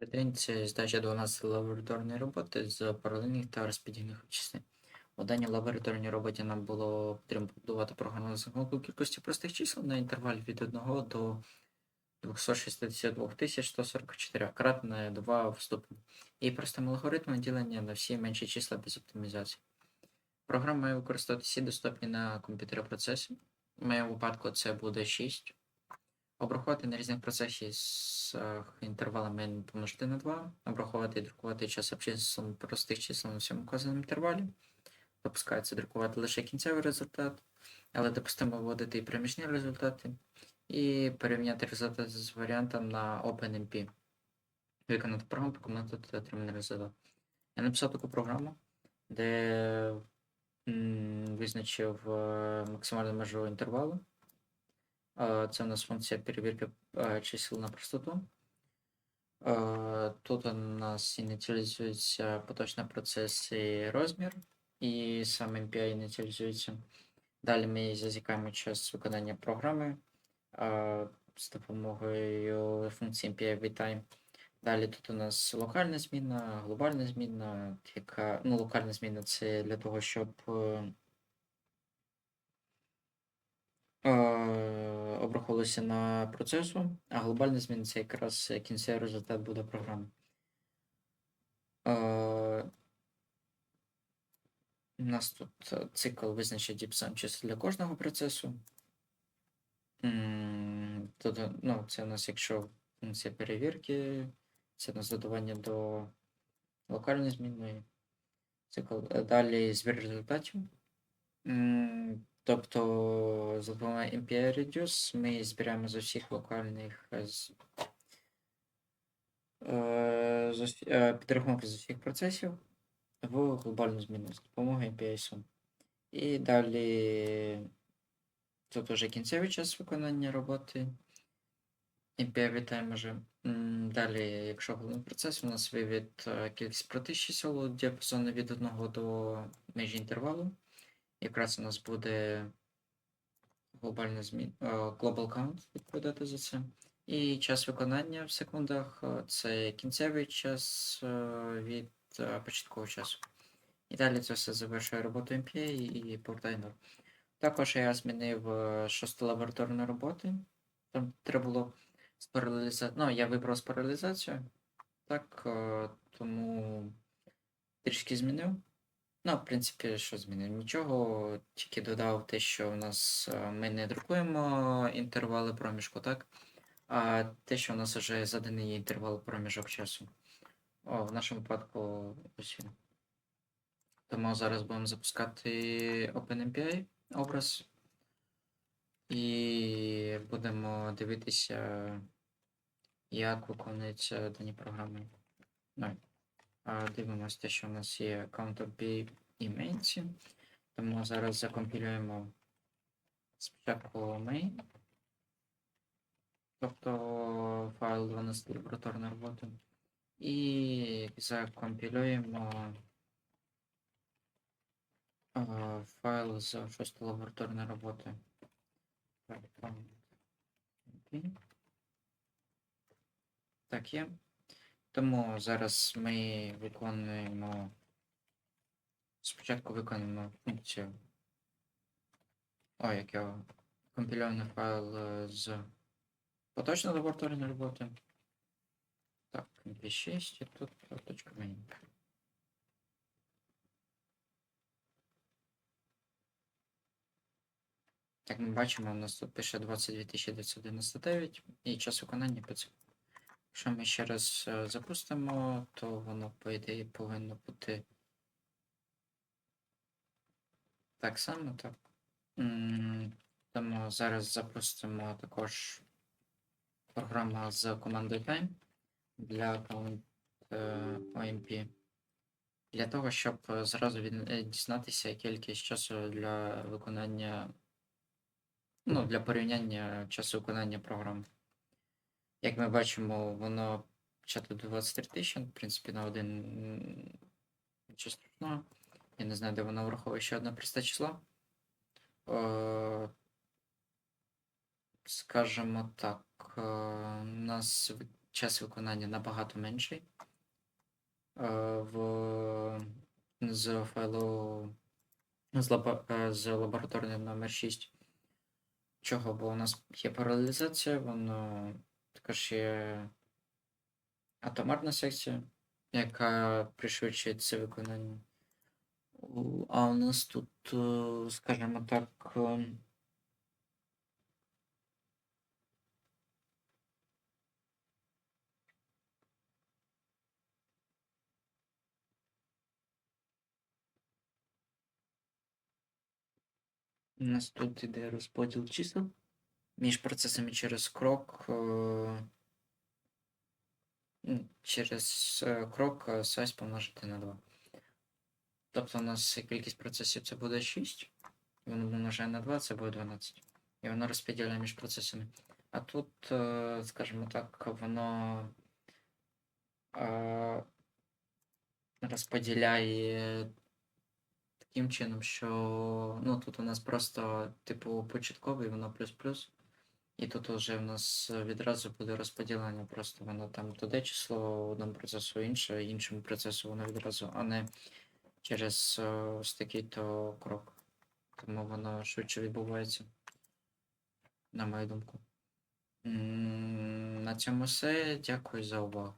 День, це здача 12 лабораторної роботи з паралельних та розподільних обчислень. У даній лабораторній роботі нам було потрібно побудувати програмну розрахунку кількості простих чисел на інтервалі від 1 до 262 144 кратне 2 в ступені і простим алгоритмом ділення на всі менші числа без оптимізації. Програма має використовувати всі доступні на комп'ютері процеси. В моєму випадку це буде 6. Обрахувати на різних процесах інтервалами n помножити на 2, обрахувати і друкувати час обчислень простих чисел на всьому вказаному інтервалі. Допускається друкувати лише кінцевий результат, але допустимо вводити і проміжні результати, і порівняти результати з варіантом на OpenMP. Виконати програму, прокоментувати отриманий результат. Я написав таку програму, де м, визначив е, максимальну межу інтервалу. Це у нас функція перевірки чисел на простоту. Тут у нас ініціалізується поточний процес і розмір, і сам MPI ініціалізується. Далі ми засікаємо час виконання програми з допомогою функції MPI WaitTime. Далі тут у нас локальна зміна, глобальна зміна, яка ну, локальна зміна це для того, щоб е, е, на процесу, а глобальна зміна це якраз кінцевий результат буде програми. Е, у нас тут е, цикл визначить діпсам чисел для кожного процесу. Тут, е, ну, це у нас, якщо функція перевірки, це на задавання до локальної змінної. Цикл. Е, Далі збір результатів. Тобто за допомогою MPI Reduce ми збираємо з усіх локальних е, з, е, з е, підрахунки з усіх процесів в глобальну зміну з допомогою MPI Sum. І далі тут уже кінцевий час виконання роботи. MPI вітаємо вже. Далі, якщо головний процес, у нас вивід кількість простих чисел діапазону від 1 до межі інтервалу. Якраз у нас буде глобальна змін, е, global count відповідати за це. І час виконання в секундах е, це кінцевий час е, від початкового часу. І далі це все завершує роботу MPA і повертає норм. Також я змінив шосту лабораторну роботу. Там треба було спаралізацію. Ну, я вибрав спаралізацію. Так, тому трішки змінив. Ну, в принципі, що змінив? Нічого, тільки додав те, що у нас е, ми не друкуємо інтервали проміжку, так? А те, що у нас вже заданий інтервал проміжок часу. О, в нашому випадку ось він. Тому зараз будемо запускати OpenMPI образ. І будемо дивитися, як виконуються дані програми. Ну, Дивимося те, що у нас є CountOP і Mainці. Тому зараз закомпілюємо спочатку main, тобто файл 12 лабораторної роботи. І закомпілюємо файл з 6 лабораторної роботи. Так є. Тому зараз ми виконуємо. Спочатку виконуємо функцію. О, як я компільований файл е, з поточної лабораторної роботи. Так, mp6 і тут точка main. Як ми бачимо, у нас тут пише 22999 і час виконання 500. Якщо ми ще раз е, запустимо, то воно, по ідеї, повинно бути так само, так. Тому зараз запустимо також програму з командою Time для аккаунт е, OMP. Для того, щоб е, зразу дізнатися кількість часу для виконання, ну, для порівняння часу виконання програм. Як ми бачимо, воно почато до 23 тисяч, в принципі, на один нічого страшного. Я не знаю, де воно враховує ще одне просте число. Е, Скажемо так, е, у нас час виконання набагато менший. Е, в, з файлу з, лаба, е, з лабораторним номер 6. Чого? Бо у нас є паралелізація, воно також є атомарна секція, яка пришвидшує це виконання. А у нас тут, е, скажімо так, е, у нас тут іде розподіл чисел між процесами через крок. е, Через е, крок е, сайз помножити на 2. Тобто у нас кількість процесів це буде 6. Воно помножає на 2, це буде 12. І воно розподіляє між процесами. А тут, е, скажімо так, воно е, розподіляє таким чином, що ну, тут у нас просто, типу, початковий, воно плюс-плюс. І тут вже в нас відразу буде розподілення. Просто воно там туди число одному процесу інше, іншому процесу воно відразу, а не через е, ось такий то крок. Тому воно швидше відбувається, на мою думку. На цьому все. Дякую за увагу.